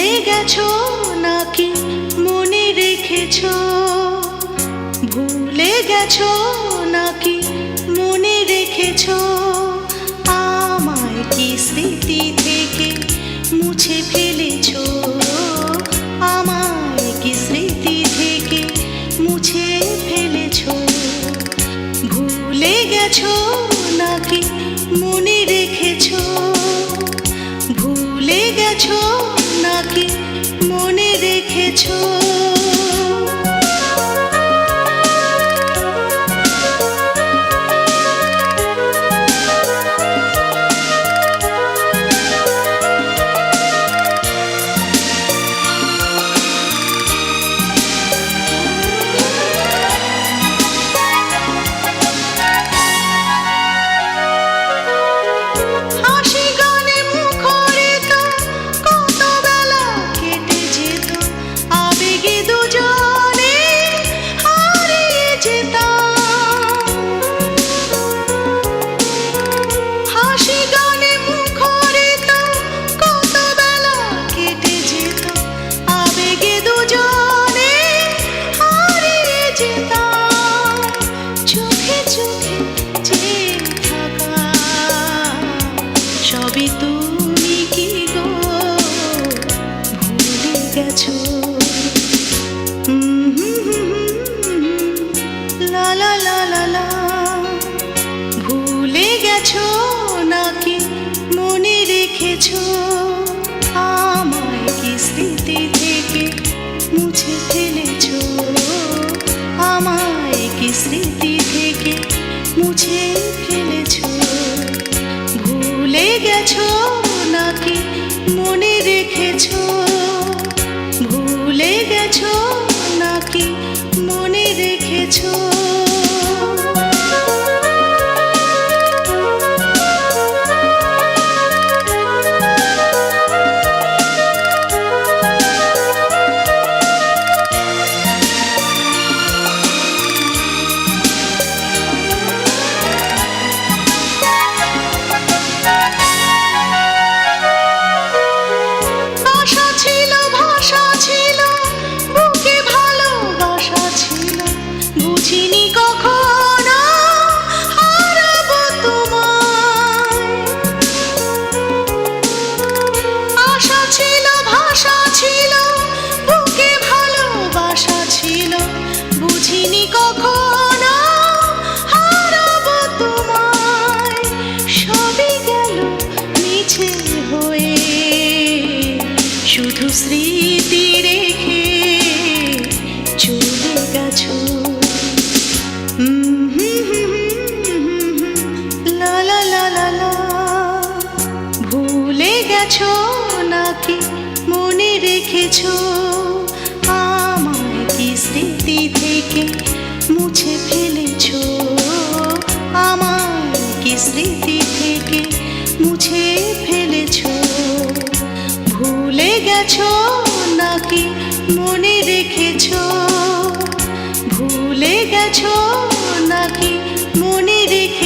গেছো নাকি মনে রেখেছো? ভুলে গেছো নাকি মনে রেখেছো? আমায় কি স্মৃতি থেকে মুছে ফেলেছো? আমায় কি স্মৃতি থেকে মুছে ফেলেছো? ভুলে গেছো নাকি মনে রেখেছো? ভুলে গেছো নাকি মনে রেখেছো। ভুলে নাকি মনে রেখেছো? আমায় কি স্মৃতি থেকে মুছে ফেলেছো? আমায় কি স্মৃতি থেকে মুছে স্মৃতি রেখে চলে গেছো লা লা লা লা লা ভুলে গেছো নাকি মনে রেখেছো গেছো নাকি মনে রেখেছো? ভুলে গেছো নাকি মনে রেখে